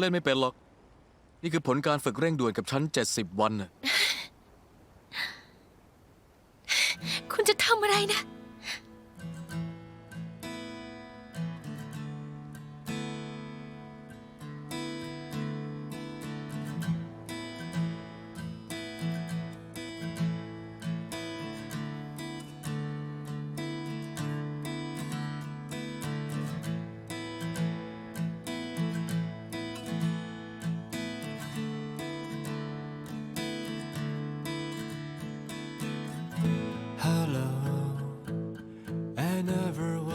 เล่นไม่เป็นหรอก นี่คือผลการฝึกเร่งด่วนกับฉัน 70 วันน่ะ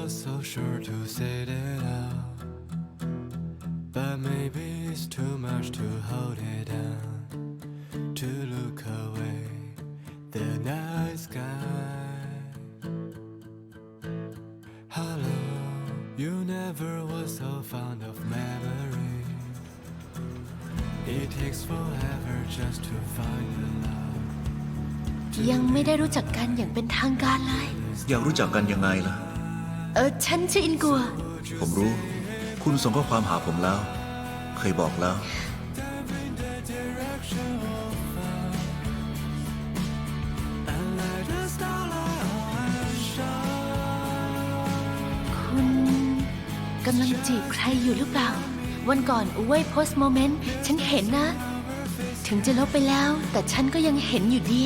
was so sure to say that out. But maybe it's too much to hold it down. To look away, the night sky. Hello, you never was so fond of memory. It takes forever just to find the love. ยังไม่ได้รู้จักกันอย่างเป็นทางการเลย อยากรู้จักกันยังไงล่ะ เออฉันชื่ออินกัว ผมรู้ คุณส่งข้อความหาผมแล้ว เคยบอกแล้ว คุณกำลังจีบใครอยู่หรือเปล่า วันก่อนอุ้ยโพสต์โมเมนต์ ฉันเห็นนะ ถึงจะลบไปแล้ว แต่ฉันก็ยังเห็นอยู่ดี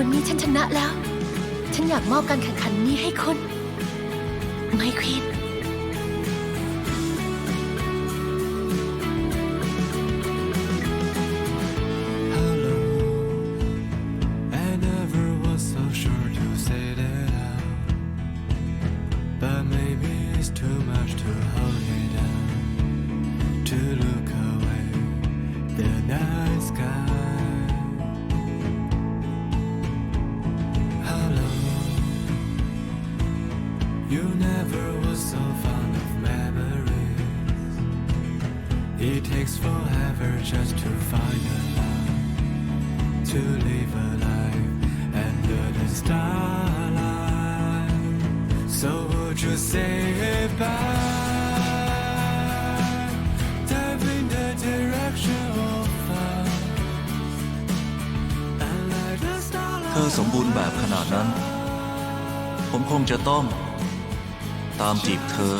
วันนี้ฉันชนะแล้ว ฉันอยากมอบการแข่งขันนี้ให้คุณ ไม่ควีน Hello, you never was so fond of memories. It takes forever just to find a love, to live a life under the starlight. So would you say goodbye? Dive in the direction of love, and let the เธอ starlight. สมบูรณ์แบบขนาดนั้นผมคงจะต้อง ตามจีบเธอ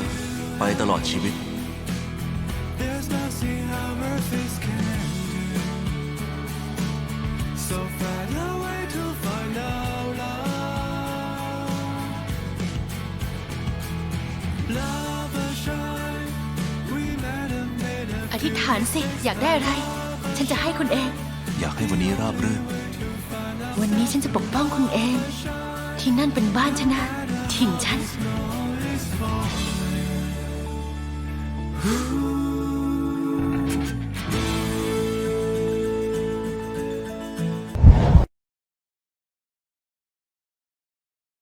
ไปตลอดชีวิต There's nothing our earth can do. So find a way to find out love. Love and shine. We might have made a อธิษฐานสิ อยากได้อะไร ฉันจะให้คุณเอง อยากให้วันนี้ราบรื่น วันนี้ฉันจะปกป้องคุณเอง ที่นั่นเป็นบ้านฉันนะถิ่นฉัน Ooh.